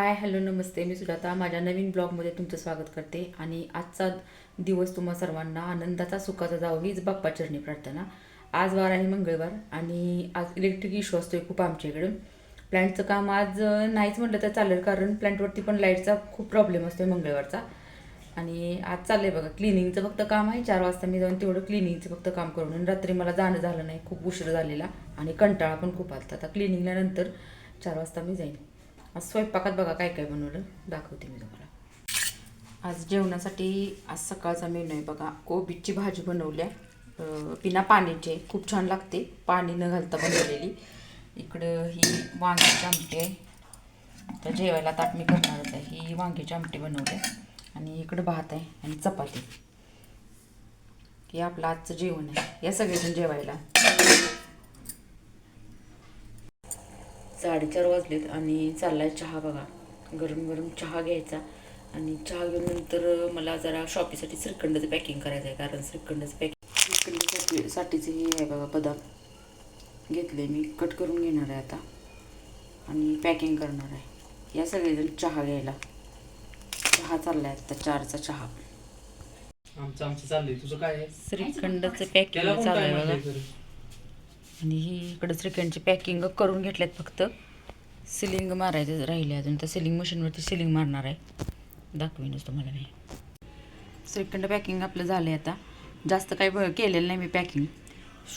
Hi hello नमस्ते. मी सुजाता. माझ्या नवीन ब्लॉगमध्ये तुमचं स्वागत करते. आणि आजचा दिवस तुम्हा सर्वांना आनंदाचा सुखाचा जावं हीच बाप्पा चरणी प्रार्थना. आज वार आहे मंगळवार आणि आज इलेक्ट्रिक इश्यू असतो आहे खूप आमच्या इकडं. प्लॅन्टचं काम आज नाहीच म्हटलं तर चालेल कारण प्लॅन्टवरती पण लाईटचा खूप प्रॉब्लेम असतो आहे मंगळवारचा. आणि आज चाललंय बघा क्लिनिंगचं फक्त काम आहे. चार वाजता मी जाऊन तेवढं क्लिनिंगचं फक्त काम करून आणि रात्री मला जाणं झालं नाही. खूप उशीर झालेला आणि कंटाळा पण खूप आलता. आता क्लिनिंगला नंतर चार वाजता मी जाईन. आज स्वयंपाकात बघा काय काय बनवलं. दाखवते मी तुम्हाला. आज जेवणासाठी आज सकाळचा मेनू आहे बघा. कोबीची भाजी बनवल्या. बिना पाण्याची. आहे. खूप छान लागते. पाणी न घालता बनवलेली. इकडं ही वांग्याची आमटी आहे. तर जेवायला ताट मी करणारच आहे. ही वांग्याची आमटी बनवली आणि इकडं भात आहे आणि चपाती. हे आपलं आजचं जेवण आहे. या सगळेजण जेवायला. साडेचार वाजलेत आणि चाललाय चहा बघा. गरम गरम चहा घ्यायचा आणि चहा घेऊन नंतर मला जरा शॉपीसाठी श्रीखंडाचं पॅकिंग करायचं आहे कारण श्रीखंडाचं पॅकिंग श्रीखंडासाठी साठीचं हे आहे बघा बदाम घेतले मी कट करून घेणार आहे आता. आणि पॅकिंग करणार आहे. या सगळेजण चहा घ्यायला. चहा चाललाय आता चारचा चहा. आमचं आमचं चाललंय. तुझं काय आहे? श्रीखंडाचं पॅकिंग कोण चालू काय आहे बघा. खरं? आणि ही इकडं श्रीखंडची पॅकिंग करून घेतल्यात फक्त. सिलिंग मारायचं राहिले अजून. तर सिलिंग मशीनवरती सिलिंग मारणार आहे. दाखवीनच तुम्हाला मी. श्रीखंड पॅकिंग आपलं झालं आहे आता. जास्त काही ब- केलेलं नाही मी पॅकिंग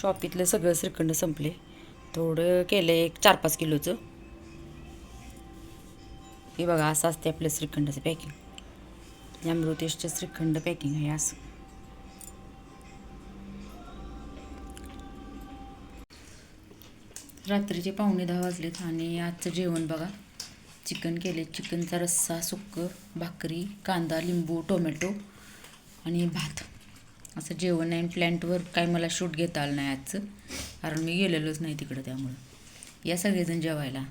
शॉपीतलं सगळं श्रीखंड संपले. थोडं केलं आहे एक चार पाच किलोचं. हे बघा असं असते आपलं श्रीखंडाचं पॅकिंग अमृतेशचं श्रीखंड पॅकिंग आहे असं. रात्रीचे पाहुणे दहा वाजलेत आणि आजचं जेवण बघा. चिकन केले चिकनचा रस्सा सुक्कं भाकरी कांदा लिंबू टोमॅटो आणि भात. असं जेवण आहे प्लॅन्टवर काय मला शूट घेता आलं नाही आजचं. कारण मी गेलेलोच नाही तिकडं त्यामुळं. या सगळेजण जेवायला.